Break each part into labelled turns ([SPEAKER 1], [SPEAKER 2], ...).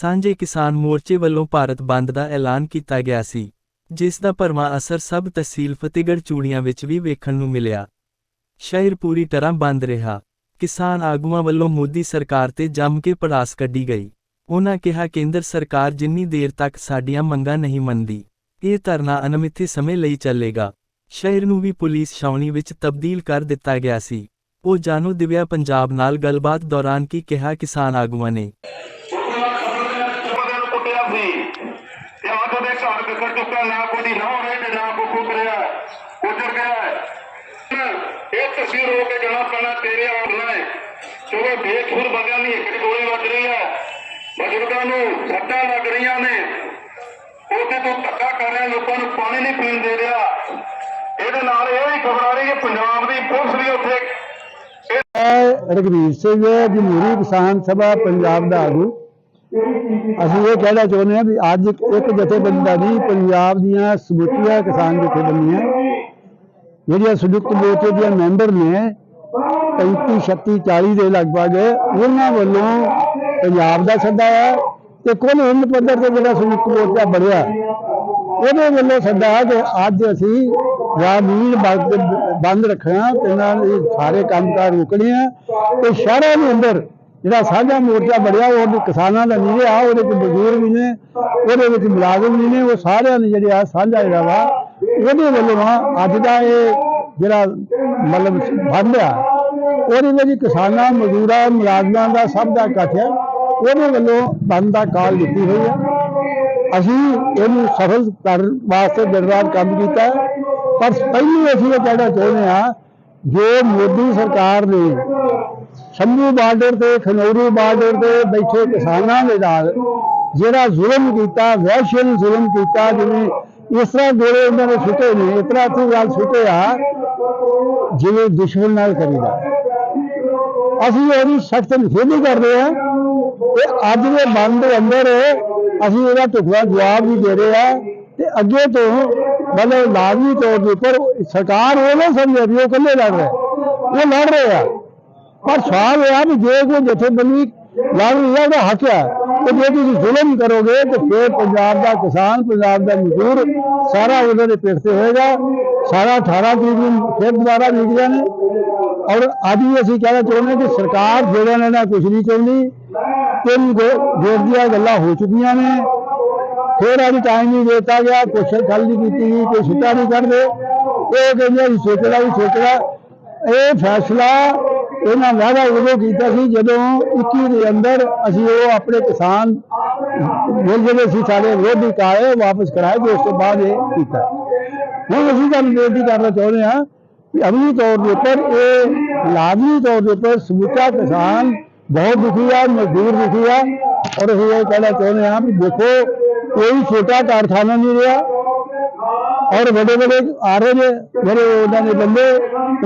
[SPEAKER 1] ਸਾਂਝੇ ਕਿਸਾਨ ਮੋਰਚੇ ਵੱਲੋਂ ਭਾਰਤ ਬੰਦ ਦਾ ਐਲਾਨ ਕੀਤਾ ਗਿਆ ਸੀ, ਜਿਸ ਦਾ ਭਰਵਾਂ ਅਸਰ ਸਭ ਤਹਿਸੀਲ ਫਤਿਹਗੜ੍ਹ ਚੂੜੀਆਂ ਵਿੱਚ ਵੀ ਵੇਖਣ ਨੂੰ ਮਿਲਿਆ। ਸ਼ਹਿਰ ਪੂਰੀ ਤਰ੍ਹਾਂ ਬੰਦ ਰਿਹਾ। ਕਿਸਾਨ ਆਗੂਆਂ ਵੱਲੋਂ ਮੋਦੀ ਸਰਕਾਰ ਤੇ ਜੰਮ ਕੇ ਪੜਾਸ ਕੱਢੀ ਗਈ। ਉਹਨਾਂ ਕਿਹਾ, ਕੇਂਦਰ ਸਰਕਾਰ ਜਿੰਨੀ ਦੇਰ ਤੱਕ ਸਾਡੀਆਂ ਮੰਗਾਂ ਨਹੀਂ ਮੰਨਦੀ, ਇਹ ਧਰਨਾ ਅਨਮਿੱਥੇ ਸਮੇਂ ਲਈ ਚੱਲੇਗਾ। ਸ਼ਹਿਰ ਨੂੰ ਵੀ ਪੁਲਿਸ ਛਾਉਣੀ ਵਿੱਚ ਤਬਦੀਲ ਕਰ ਦਿੱਤਾ ਗਿਆ ਸੀ। ਉਹ ਜਾਨੋ ਦਿਵਿਆ ਪੰਜਾਬ ਨਾਲ ਗੱਲਬਾਤ ਦੌਰਾਨ ਕੀ ਕਿਹਾ ਕਿਸਾਨ ਆਗੂਆਂ ਨੇ।
[SPEAKER 2] ਬੰਦੇ ਸੀ। ਤੇ ਅੱਜ ਉਹਦੇ ਘਰ ਵਿਖਰ ਚੁੱਕਾ ਨਾ ਕੋਈ ਨਾ ਰਹੇ ਤੇ ਨਾ ਕੋਈ ਕੁੱਟ ਰਿਹਾ ਉਜੜ ਗਿਆ। ਇਹ ਤਸਵੀਰ ਹੋ ਕੇ ਜਾਣਾ ਪੈਣਾ ਤੇਰੇ ਆਉਣਾ ਹੈ ਚਲੋ ਬੇਖੁਰ ਬੰਦਿਆਂ ਦੀ ਇੱਕ ਗੋਲੀ ਵੱਜ ਰਹੀ ਹੈ। ਬਜ਼ੁਰਗਾਂ ਨੂੰ ਸੱਟਾਂ ਲੱਗ ਰਹੀਆਂ ਨੇ। ਉਹਦੇ ਤੋਂ ਧੱਕਾ ਕਰ ਰਿਹਾ, ਲੋਕਾਂ ਨੂੰ ਪਾਣੀ ਨਹੀਂ ਪੀਣ ਦੇ ਰਿਹਾ। ਇਹਦੇ ਨਾਲ ਇਹ ਵੀ ਖਬਰ ਆ ਰਹੀ ਹੈ ਪੰਜਾਬ ਦੀ ਪੁਲਿਸ ਵੀ ਉੱਥੇ ਇਹ
[SPEAKER 3] ਰਘਵੀਰ ਸਿੰਘ ਜਮਹੂਰੀ ਕਿਸਾਨ ਸਭਾ, ਪੰਜਾਬ ਦਾ ਆਗੂ। ਅਸੀਂ ਇਹ ਕਹਿਣਾ ਚਾਹੁੰਦੇ ਹਾਂ ਵੀ ਅੱਜ ਇੱਕ ਜਥੇਬੰਦੀ ਨਹੀਂ ਪੰਜਾਬ ਦੀਆਂ ਸਮੁੱਚੀਆਂ ਕਿਸਾਨ ਜਥੇਬੰਦੀਆਂ, ਜਿਹੜੀਆਂ ਸੰਯੁਕਤ ਮੋਰਚੇ ਦੀਆਂ ਮੈਂਬਰ ਨੇ 35 36 40 ਦੇ ਲਗਭਗ, ਉਹਨਾਂ ਵੱਲੋਂ ਪੰਜਾਬ ਦਾ ਸੱਦਾ ਹੈ ਤੇ ਕੁੱਲ ਹਿੰਦ ਪੱਧਰ ਤੇ ਜਿਹੜਾ ਸੰਯੁਕਤ ਮੋਰਚਾ ਬਣਿਆ, ਉਹਦੇ ਵੱਲੋਂ ਸੱਦਾ ਹੈ ਕਿ ਅੱਜ ਅਸੀਂ ਗ੍ਰਾਮੀਣ ਬੰਦ ਰੱਖਣਾ ਪਿੰਡਾਂ ਦੇ ਸਾਰੇ ਕੰਮਕਾਰ ਰੁਕਣੇ ਆ, ਤੇ ਸ਼ਹਿਰਾਂ ਦੇ ਅੰਦਰ ਜਿਹੜਾ ਸਾਂਝਾ ਮੋਰਚਾ ਬਣਿਆ, ਉਹ ਕਿਸਾਨਾਂ ਦਾ ਨਹੀਂ ਰਿਹਾ ਉਹਦੇ ਵਿੱਚ ਮਜ਼ਦੂਰ ਵੀ ਨੇ, ਉਹਦੇ ਵਿੱਚ ਮੁਲਾਜ਼ਮ ਵੀ ਨੇ, ਉਹ ਸਾਰਿਆਂ ਨੇ ਜਿਹੜੇ ਆ ਸਾਂਝਾ ਜਿਹੜਾ ਵਾ, ਉਹਦੇ ਵੱਲੋਂ ਆ, ਅੱਜ ਦਾ ਇਹ ਜਿਹੜਾ ਮਤਲਬ ਬੰਦ ਆ, ਉਹਦੇ ਵਿੱਚ ਕਿਸਾਨਾਂ, ਮਜ਼ਦੂਰਾਂ, ਮੁਲਾਜ਼ਮਾਂ ਦਾ ਸਭ ਦਾ ਇਕੱਠ ਹੈ, ਉਹਦੇ ਵੱਲੋਂ ਬੰਦ ਦਾ ਕਾਲ ਦਿੱਤੀ ਹੋਈ ਹੈ ਅਸੀਂ ਇਹਨੂੰ ਸਫਲ ਕਰਨ ਵਾਸਤੇ ਦਿਨ ਰਾਤ ਕੰਮ ਕੀਤਾ ਹੈ। ਪਰ ਪਹਿਲੀ ਅਸੀਂ ਇਹ ਕਹਿਣਾ ਚਾਹੁੰਦੇ ਹਾਂ ਜੋ ਮੋਦੀ ਸਰਕਾਰ ਨੇ ਸ਼ੰਭੂ ਬਾਰਡਰ ਤੇ ਖਨੌਰੀ ਬਾਰਡਰ ਤੇ ਬੈਠੇ ਕਿਸਾਨਾਂ ਦੇ ਨਾਲ ਜਿਹੜਾ ਜ਼ੁਲਮ ਕੀਤਾ ਵਹਿਸ਼ਲ ਜ਼ੁਲਮ ਕੀਤਾ, ਜਿਵੇਂ ਇਸ ਤਰ੍ਹਾਂ ਗੋਲੇ ਉਹਨਾਂ ਨੇ ਸੁੱਟੇ ਨੇ, ਇਸ ਤਰ੍ਹਾਂ ਤੋਂ ਗੱਲ ਸੁੱਟੇ ਆ, ਜਿਵੇਂ ਦੁਸ਼ਮਣ ਨਾਲ ਕਰੀਦਾ। ਅਸੀਂ ਉਹਦੀ ਸਖਤ ਨਿਖੇਧੀ ਕਰਦੇ ਹਾਂ ਤੇ ਅੱਜ ਦੇ ਬੰਦ ਦੇ ਅੰਦਰ ਅਸੀਂ ਇਹਦਾ ਢੁਕਵਾ ਜਵਾਬ ਵੀ ਦੇ ਰਹੇ ਆ ਤੇ ਅੱਗੇ ਤੋਂ ਮਤਲਬ ਲਾਜ਼ਮੀ ਤੌਰ ਦੇ ਉੱਪਰ ਸਰਕਾਰ ਉਹ ਨਾ ਸਮਝੇ ਵੀ ਉਹ ਇਕੱਲੇ ਲੜ ਰਹੇ ਉਹ ਲੜ ਰਹੇ ਆ ਪਰ ਸਵਾਲ ਇਹ ਆ ਵੀ ਜੇ ਕੋਈ ਜਥੇਬੰਦੀ ਲੜ ਰਹੀ ਹੈ ਉਹਦਾ ਹੱਕ ਹੈ ਤੇ ਜੇ ਤੁਸੀਂ ਜ਼ੁਲਮ ਕਰੋਗੇ ਤੇ ਫਿਰ ਪੰਜਾਬ ਦਾ ਕਿਸਾਨ ਪੰਜਾਬ ਦਾ ਮਜ਼ਦੂਰ ਸਾਰਾ ਉਹਨਾਂ ਦੇ ਪਿੱਠ ਤੇ ਹੋਏਗਾ ਸਾਰਾ 18 ਤਰੀਕ ਨੂੰ ਫਿਰ ਦੁਬਾਰਾ ਮੀਡੀਆ ਨੇ ਔਰ ਅੱਜ ਵੀ ਅਸੀਂ ਕਹਿਣਾ ਚਾਹੁੰਦੇ ਹਾਂ ਕਿ ਸਰਕਾਰ ਜਿਹੜਾ ਨੇ ਨਾ ਕੁਝ ਨਹੀਂ ਚਾਹੁੰਦੀ ਤਿੰਨ ਗੇਟ ਦੀਆਂ ਗੱਲਾਂ ਹੋ ਚੁੱਕੀਆਂ ਨੇ ਫਿਰ ਅੱਜ ਟਾਈਮ ਨਹੀਂ ਦਿੱਤਾ ਗਿਆ ਕੁਛ ਗੱਲ ਨਹੀਂ ਕੀਤੀ ਗਈ ਕੋਈ ਸਿੱਟਾ ਨਹੀਂ ਕਰਦੇ ਇਹ ਕਹਿੰਦੇ ਅਸੀਂ ਸੋਚਣਾ ਵੀ ਸੋਚਣਾ ਇਹ ਫੈਸਲਾ ਇਹਨਾਂ ਵਾਅਦਾ ਉਦੋਂ ਕੀਤਾ ਸੀ ਜਦੋਂ 21 ਦੇ ਅੰਦਰ ਅਸੀਂ ਉਹ ਆਪਣੇ ਕਿਸਾਨ ਮਿਲ ਜਿਹੜੇ ਸੀ ਸਾਡੇ ਵਿਰੋਧੀ ਕਾਲੇ ਵਾਪਸ ਕਰਾਏ ਤੇ ਉਸ ਤੋਂ ਬਾਅਦ ਇਹ ਕੀਤਾ ਹੁਣ ਅਸੀਂ ਤੁਹਾਨੂੰ ਬੇਨਤੀ ਕਰਨਾ ਚਾਹੁੰਦੇ ਹਾਂ ਕਿ ਅਮਲੀ ਤੌਰ ਦੇ ਉੱਪਰ ਇਹ ਲਾਜ਼ਮੀ ਤੌਰ ਦੇ ਉੱਪਰ ਸਮੁੱਚਾ ਕਿਸਾਨ ਬਹੁਤ ਦੁਖੀ ਆ ਮਜ਼ਦੂਰ ਦੁਖੀ ਆ ਔਰ ਅਸੀਂ ਇਹ ਕਹਿਣਾ ਚਾਹੁੰਦੇ ਹਾਂ ਵੀ ਦੇਖੋ ਕੋਈ ਛੋਟਾ ਕਾਰਖਾਨਾ ਨਹੀਂ ਰਿਹਾ। ਔਰ ਵੱਡੇ ਵੱਡੇ ਆ ਰਹੇ ਨੇ ਜਿਹੜੇ ਉਹਨਾਂ ਦੇ ਬੰਦੇ,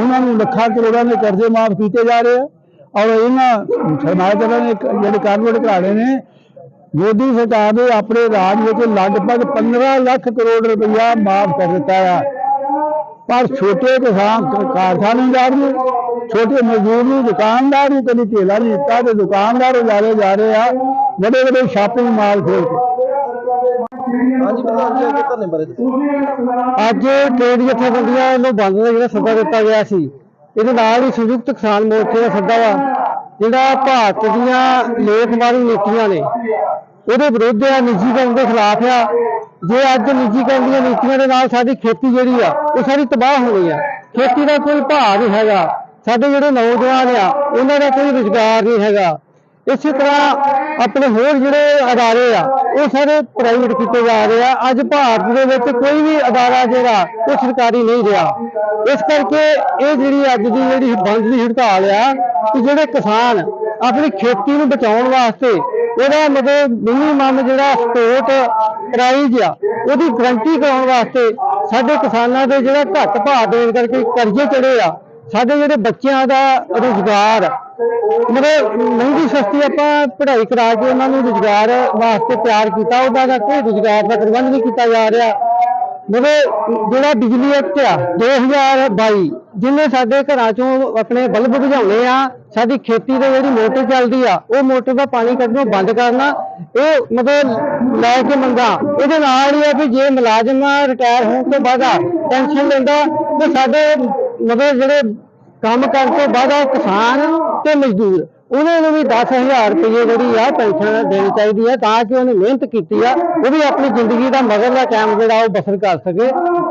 [SPEAKER 3] ਉਹਨਾਂ ਨੂੰ ਲੱਖਾਂ ਕਰੋੜਾਂ ਦੇ ਕਰਜ਼ੇ ਮਾਫ ਕੀਤੇ ਜਾ ਰਹੇ ਆ। ਔਰ ਇਹਨਾਂ ਸਰਮਾਇਦਾਰਾਂ ਨੇ ਜਿਹੜੇ ਕਾਰਪੋਰੇਟ ਘਰਾਣੇ ਨੇ, ਮੋਦੀ ਸਰਕਾਰ ਨੇ ਆਪਣੇ ਰਾਜ ਵਿੱਚ ਲਗਭਗ 15 ਲੱਖ ਕਰੋੜ ਰੁਪਇਆ ਮਾਫ ਕਰ ਦਿੱਤਾ ਆ। ਪਰ ਛੋਟੇ ਕਿਸਾਨ ਕ- ਕਾਰਖਾਨੇਦਾਰ ਨੂੰ, ਛੋਟੇ ਮਜ਼ਦੂਰ ਨੂੰ, ਦੁਕਾਨਦਾਰ ਨੂੰ ਕਦੀ ਢੇਲਾ ਨਹੀਂ ਦਿੱਤਾ ਤੇ ਦੁਕਾਨਦਾਰ ਉਜਾਰੇ ਜਾ ਰਹੇ ਆ। ਵੱਡੇ ਵੱਡੇ ਸ਼ਾਪਿੰਗ ਮਾਲ ਖੋਲ ਕੇ।
[SPEAKER 4] ਹਾਂਜੀ ਪ੍ਰਧਾਨ ਜੀ ਅੱਗੇ ਧਰਨੇ ਬਾਰੇ ਦੱਸੋ।
[SPEAKER 3] ਅੱਜ ਟ੍ਰੇਡ ਜਥੇਬੰਦੀਆਂ ਵੱਲੋਂ ਬੰਦ ਦਾ ਜਿਹੜਾ ਸੱਦਾ ਦਿੱਤਾ ਗਿਆ ਸੀ, ਇਹਦੇ ਨਾਲ ਹੀ ਸੰਯੁਕਤ ਕਿਸਾਨ ਮੋਰਚੇ ਦਾ ਸੱਦਾ ਵਾ, ਜਿਹੜਾ ਭਾਰਤ ਦੀਆਂ ਲੇਖਮਾਰੀ ਨੀਤੀਆਂ ਨੇ, ਉਹਦੇ ਵਿਰੁੱਧ ਆ ਨਿੱਜੀਕਰਨ ਦੇ ਖਿਲਾਫ ਆ। ਜੇ ਅੱਜ ਨਿੱਜੀਕਰਨ ਦੀਆਂ ਨੀਤੀਆਂ ਦੇ ਨਾਲ ਸਾਡੀ ਖੇਤੀ ਜਿਹੜੀ ਆ, ਉਹ ਸਾਰੀ ਤਬਾਹ ਹੋ ਗਈ ਆ। ਖੇਤੀ ਦਾ ਕੋਈ ਭਾਅ ਨਹੀਂ ਹੈਗਾ। ਸਾਡੇ ਜਿਹੜੇ ਨੌਜਵਾਨ ਆ, ਉਹਨਾਂ ਦਾ ਕੋਈ ਰੁਜ਼ਗਾਰ ਨਹੀਂ ਹੈਗਾ। ਇਸੇ ਤਰ੍ਹਾਂ ਆਪਣੇ ਹੋਰ ਜਿਹੜੇ ਅਦਾਰੇ ਆ ਉਹ ਸਾਰੇ ਪ੍ਰਾਈਵੇਟ ਕੀਤੇ ਜਾ ਰਹੇ ਆ। ਅੱਜ ਭਾਰਤ ਦੇ ਵਿੱਚ ਕੋਈ ਵੀ ਅਦਾਰਾ ਜਿਹੜਾ, ਉਹ ਸਰਕਾਰੀ ਨਹੀਂ ਰਿਹਾ। ਇਸ ਕਰਕੇ ਇਹ ਜਿਹੜੀ ਅੱਜ ਦੀ ਜਿਹੜੀ ਬੰਦ ਦੀ ਹੜਤਾਲ ਆ, ਕਿ ਜਿਹੜੇ ਕਿਸਾਨ ਆਪਣੀ ਖੇਤੀ ਨੂੰ ਬਚਾਉਣ ਵਾਸਤੇ ਉਹਦਾ ਮਤਲਬ ਮਿਨੀਮਮ ਜਿਹੜਾ ਸਪੋਰਟ ਪ੍ਰਾਈਜ਼ ਆ, ਉਹਦੀ ਗਰੰਟੀ ਕਰਾਉਣ ਵਾਸਤੇ ਸਾਡੇ ਕਿਸਾਨਾਂ ਦੇ ਜਿਹੜਾ ਘੱਟ ਭਾਅ ਦੇਣ ਕਰਕੇ ਕਰਜ਼ੇ ਚੜੇ ਆ। ਸਾਡੇ ਜਿਹੜੇ ਬੱਚਿਆਂ ਦਾ ਰੁਜ਼ਗਾਰ ਮਤਲਬ ਮਹਿੰਗੀ ਸਸਤੀ ਆਪਾਂ ਪੜ੍ਹਾਈ ਕਰਾ ਕੇ ਉਹਨਾਂ ਨੂੰ ਰੁਜ਼ਗਾਰ ਵਾਸਤੇ ਤਿਆਰ ਕੀਤਾ, ਉਹਦਾ ਦਾ ਕੋਈ ਰੁਜ਼ਗਾਰ ਦਾ ਪ੍ਰਬੰਧ ਨਹੀਂ ਕੀਤਾ ਜਾ ਰਿਹਾ।
[SPEAKER 5] ਮਤਲਬ ਜਿਹੜਾ ਬਿਜਲੀ ਐਕਟ ਆ 2022 ਜਿਹਨੇ ਸਾਡੇ ਘਰਾਂ ਚੋਂ ਆਪਣੇ ਬਲਬ ਬੁਝਾਉਣੇ ਆ, ਸਾਡੀ ਖੇਤੀ ਦੇ ਜਿਹੜੀ ਮੋਟਰ ਚੱਲਦੀ ਆ, ਉਹ ਮੋਟਰ ਦਾ ਪਾਣੀ ਕੱਢਣੋਂ ਬੰਦ ਕਰਨਾ, ਇਹ ਮਤਲਬ ਲੈ ਕੇ ਮੰਗਾ। ਇਹਦੇ ਨਾਲ ਹੀ ਆ ਵੀ ਜੇ ਮੁਲਾਜ਼ਮ ਰਿਟਾਇਰ ਹੋਣ ਤੋਂ ਬਾਅਦ ਪੈਨਸ਼ਨ ਲੈਂਦਾ, ਤੇ ਸਾਡੇ ਮਤਲਬ ਜਿਹੜੇ ਕੰਮ ਕਰਨ ਤੋਂ ਬਾਅਦ ਆ ਕਿਸਾਨ ਤੇ ਮਜ਼ਦੂਰ, ਉਹਨਾਂ ਨੂੰ ਵੀ 10000 ਰੁਪਏ ਜਿਹੜੀ ਆ ਪੈਨਸ਼ਨ ਦੇਣੀ ਚਾਹੀਦੀ ਹੈ ਤਾਂ ਕਿ ਉਹਨੇ ਮਿਹਨਤ ਕੀਤੀ ਆ, ਉਹ ਵੀ ਆਪਣੀ ਜ਼ਿੰਦਗੀ ਦਾ ਮਗਰਲਾ ਟਾਈਮ ਜਿਹੜਾ ਉਹ ਬਸਰ ਕਰ ਸਕੇ।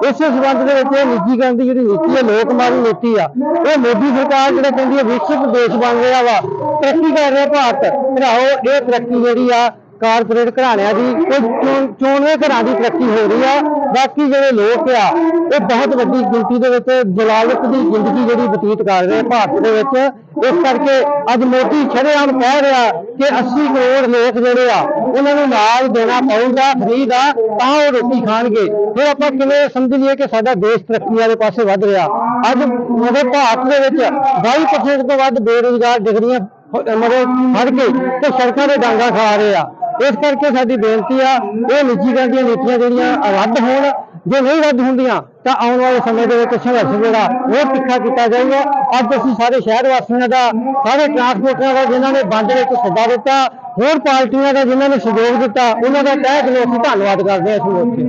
[SPEAKER 5] ਇਸੇ ਸੰਬੰਧ ਦੇ ਵਿੱਚ ਇਹ ਨਿੱਜੀਕਰਨ ਦੀ ਜਿਹੜੀ ਨੀਤੀ ਹੈ ਲੋਕਮਾਰੀ ਨੀਤੀ ਆ ਇਹ ਮੋਦੀ ਸਰਕਾਰ ਜਿਹੜਾ ਕਹਿੰਦੀ ਹੈ ਵਿਕਸਿਤ ਦੇਸ਼ ਬਣ ਰਿਹਾ ਵਾ। ਤਰੱਕੀ ਕਰ ਰਿਹਾ ਭਾਰਤ। ਭਰਾਓ ਇਹ ਤਰੱਕੀ ਜਿਹੜੀ ਆ ਕਾਰਪੋਰੇਟ ਘਰਾਣਿਆਂ ਦੀ ਚੋਣ- ਚੋਣਵੇਂ ਘਰਾਂ ਦੀ ਤਰੱਕੀ ਹੋ ਰਹੀ ਆ। ਬਾਕੀ ਜਿਹੜੇ ਲੋਕ ਆ ਇਹ ਬਹੁਤ ਵੱਡੀ ਗਿਣਤੀ ਦੇ ਵਿੱਚ ਜਲਾਲਤ ਦੀ ਜ਼ਿੰਦਗੀ ਜਿਹੜੀ ਬਤੀਤ ਕਰ ਰਹੇ ਆ ਭਾਰਤ ਦੇ ਵਿੱਚ। ਇਸ ਕਰਕੇ ਅੱਜ ਮੋਦੀ ਸ਼ਰੇਆਮ ਕਹਿ ਰਿਹਾ ਕਿ 80 ਕਰੋੜ ਲੋਕ ਜਿਹੜੇ ਆ, ਉਹਨਾਂ ਨੂੰ ਨਾਲ ਦੇਣਾ ਪਊਗਾ ਫਰੀ ਦਾ ਤਾਂ ਉਹ ਰੋਟੀ ਖਾਣਗੇ। ਫਿਰ ਆਪਾਂ ਕਿਵੇਂ ਸਮਝ ਲਈਏ ਕਿ ਸਾਡਾ ਦੇਸ਼ ਤਰੱਕੀ ਵਾਲੇ ਪਾਸੇ ਵੱਧ ਰਿਹਾ। ਅੱਜ ਮਤਲਬ ਭਾਰਤ ਦੇ ਵਿੱਚ 22% ਤੋਂ ਵੱਧ ਬੇਰੁਜ਼ਗਾਰ ਡਿਗਰੀਆਂ ਫ- ਮਤਲਬ ਫੜ ਕੇ ਤੇ ਸੜਕਾਂ ਦੇ ਡਾਂਗਾ ਖਾ ਰਹੇ ਆ। ਇਸ ਕਰਕੇ ਸਾਡੀ ਬੇਨਤੀ ਆ ਇਹ ਨਿੱਜੀਕਰਨ ਦੀਆਂ ਨੀਤੀਆਂ ਜਿਹੜੀਆਂ ਰੱਦ ਹੋਣ ਜੇ ਨਹੀਂ ਰੱਦ ਹੁੰਦੀਆਂ ਤਾਂ ਆਉਣ ਵਾਲੇ ਸਮੇਂ ਦੇ ਵਿੱਚ ਸੰਘਰਸ਼ ਜਿਹੜਾ ਹੋਰ ਤਿੱਖਾ ਕੀਤਾ ਜਾਊਗਾ ਅੱਜ ਅਸੀਂ ਸਾਰੇ ਸ਼ਹਿਰ ਵਾਸੀਆਂ ਦਾ ਸਾਰੇ ਟਰਾਂਸਪੋਰਟਰਾਂ ਦਾ ਜਿਨ੍ਹਾਂ ਨੇ ਬੰਦ ਵਿੱਚ ਸੱਦਾ ਦਿੱਤਾ ਹੋਰ ਪਾਰਟੀਆਂ ਦਾ ਜਿਨ੍ਹਾਂ ਨੇ ਸਹਿਯੋਗ ਦਿੱਤਾ ਉਹਨਾਂ ਦਾ ਤਹਿ ਦਿਲੋਂ ਅਸੀਂ ਧੰਨਵਾਦ ਕਰਦੇ ਹਾਂ ਇਸ ਮੌਕੇ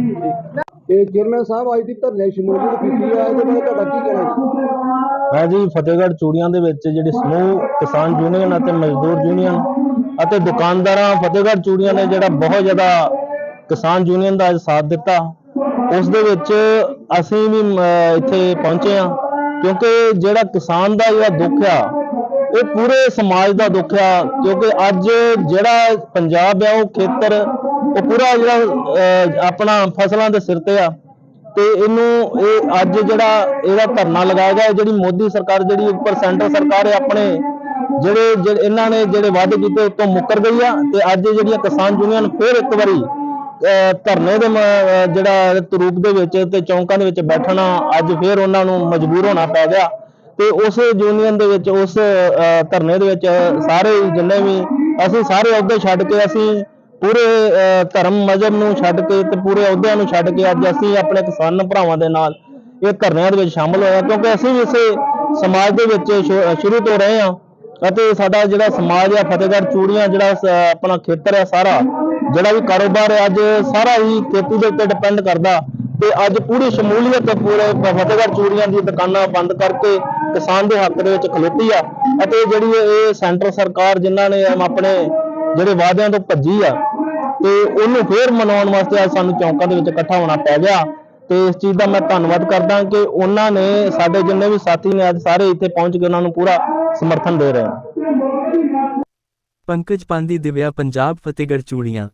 [SPEAKER 5] ਤੇ।
[SPEAKER 4] ਇਹ ਚੇਅਰਮੈਨ ਸਾਹਿਬ ਅੱਜ ਦੀ ਧਰਨੇ ਸ਼ਮੂਲੀਅਤ ਕੀਤੀ ਹੈ ਇਹਦੇ ਬਾਰੇ ਤੁਹਾਡਾ ਕੀ ਕਹਿਣਾ ਹੈ
[SPEAKER 6] ਜੀ ਫਤਿਹਗੜ੍ਹ ਚੂੜੀਆਂ ਦੇ ਵਿੱਚ ਜਿਹੜੀ ਸਮੂਹ ਕਿਸਾਨ ਯੂਨੀਅਨ ਅਤੇ ਮਜ਼ਦੂਰ ਯੂਨੀਅਨ ਅਤੇ ਦੁਕਾਨਦਾਰਾਂ ਫਤਿਹਗੜ੍ਹ ਚੂੜੀਆਂ ਨੇ ਜਿਹੜਾ ਬਹੁਤ ਜ਼ਿਆਦਾ ਕਿਸਾਨ ਯੂਨੀਅਨ ਦਾ ਸਾਥ ਦਿੱਤਾ। ਉਸ ਦੇ ਵਿੱਚ ਅਸੀਂ ਵੀ ਇੱਥੇ ਪਹੁੰਚੇ ਆ ਕਿਉਂਕਿ ਜਿਹੜਾ ਕਿਸਾਨ ਦਾ ਜਿਹੜਾ ਦੁੱਖ ਆ, ਉਹ ਪੂਰੇ ਸਮਾਜ ਦਾ ਦੁੱਖ ਆ ਕਿਉਂਕਿ ਅੱਜ ਜਿਹੜਾ ਪੰਜਾਬ ਆ, ਉਹ ਖੇਤਰ, ਉਹ ਪੂਰਾ ਜਿਹੜਾ ਆਪਣਾ ਫਸਲਾਂ ਦੇ ਸਿਰ ਤੇ ਆ ਤੇ ਇਹਨੂੰ, ਇਹ ਅੱਜ ਜਿਹੜਾ ਇਹਦਾ ਧਰਨਾ ਲਗਾਇਆ ਗਿਆ ਜਿਹੜੀ ਮੋਦੀ ਸਰਕਾਰ ਜਿਹੜੀ ਉੱਪਰ ਸੈਂਟਰ ਸਰਕਾਰ ਹੈ ਆਪਣੇ ਜਿਹੜੇ ਜਿਹੜੇ ਇਹਨਾਂ ਨੇ ਜਿਹੜੇ ਵਾਅਦੇ ਕੀਤੇ ਤੋਂ ਮੁੱਕਰ ਗਈ ਆ ਤੇ ਅੱਜ ਜਿਹੜੀਆਂ ਕਿਸਾਨ ਯੂਨੀਅਨ ਫਿਰ ਇੱਕ ਵਾਰੀ ਅਹ, ਧਰਨੇ ਦੇ ਜਿਹੜਾ ਰੂਪ ਦੇ ਵਿੱਚ ਤੇ ਚੌਂਕਾਂ ਦੇ ਵਿੱਚ ਬੈਠਣਾ ਅੱਜ ਫਿਰ ਉਹਨਾਂ ਨੂੰ ਮਜਬੂਰ ਹੋਣਾ ਪੈ ਗਿਆ ਤੇ ਉਸ ਯੂਨੀਅਨ ਦੇ ਵਿੱਚ ਉਸ ਧਰਨੇ ਦੇ ਵਿੱਚ ਸਾਰੇ ਜਿੰਨੇ ਵੀ ਅਸੀਂ ਸਾਰੇ ਅਹੁਦੇ ਛੱਡ ਕੇ ਅਸੀਂ ਪੂਰੇ ਧਰਮ ਮਜ਼ਹਬ ਨੂੰ ਛੱਡ ਕੇ ਤੇ ਪੂਰੇ ਅਹੁਦਿਆਂ ਨੂੰ ਛੱਡ ਕੇ ਅੱਜ ਅਸੀਂ ਆਪਣੇ ਕਿਸਾਨ ਭਰਾਵਾਂ ਦੇ ਨਾਲ ਇਹ ਧਰਨਿਆਂ ਦੇ ਵਿੱਚ ਸ਼ਾਮਲ ਹੋਏ ਹਾਂ ਕਿਉਂਕਿ ਅਸੀਂ ਵੀ ਇਸੇ ਸਮਾਜ ਦੇ ਵਿੱਚ ਸ਼ੁ- ਸ਼ੁਰੂ ਤੋਂ ਰਹੇ ਹਾਂ ਅਤੇ ਸਾਡਾ ਜਿਹੜਾ ਸਮਾਜ ਆ, ਫਤਿਹਗੜ੍ਹ ਚੂੜੀਆਂ, ਜਿਹੜਾ ਆਪਣਾ ਖੇਤਰ ਹੈ ਸਾਰਾ, ਜਿਹੜਾ ਵੀ ਕਾਰੋਬਾਰ ਹੈ ਅੱਜ ਸਾਰਾ ਹੀ ਖੇਤੀ ਦੇ ਉੱਤੇ ਡਿਪੈਂਡ ਕਰਦਾ। ਤੇ ਅੱਜ ਪੂਰੀ ਸ਼ਮੂਲੀਅਤ ਪੂਰੇ ਫਤਿਹਗੜ੍ਹ ਚੂੜੀਆਂ ਦੀ ਦੁਕਾਨਾਂ ਬੰਦ ਕਰਕੇ ਕਿਸਾਨ ਦੇ ਹੱਕ ਦੇ ਵਿੱਚ ਖਲੋਤੀ ਆ। ਅਤੇ ਜਿਹੜੀ ਇਹ ਸੈਂਟਰ ਸਰਕਾਰ ਜਿਨ੍ਹਾਂ ਨੇ ਆਪਣੇ ਜਿਹੜੇ ਵਾਅਦਿਆਂ ਤੋਂ ਭੱਜੀ ਆ, ਤੇ ਉਹਨੂੰ ਫੇਰ ਮਨਾਉਣ ਵਾਸਤੇ ਅੱਜ ਸਾਨੂੰ ਚੌਂਕਾਂ ਦੇ ਵਿੱਚ ਇਕੱਠਾ ਹੋਣਾ ਪੈ ਗਿਆ। ਤੇ ਇਸ ਚੀਜ਼ ਦਾ ਮੈਂ ਧੰਨਵਾਦ ਕਰਦਾ ਕਿ ਉਹਨਾਂ ਨੇ ਸਾਡੇ ਜਿੰਨੇ ਵੀ ਸਾਥੀ ਨੇ ਅੱਜ ਸਾਰੇ ਇੱਥੇ ਪਹੁੰਚ ਕੇ ਉਹਨਾਂ ਨੂੰ ਪੂਰਾ ਸਮਰਥਨ ਦੇ ਰਹੇ ਹਨ
[SPEAKER 1] ਪੰਕਜ ਪਾਂਦੀ ਦਿਵਿਆ ਪੰਜਾਬ ਫਤਿਹਗੜ੍ਹ ਚੂੜੀਆਂ।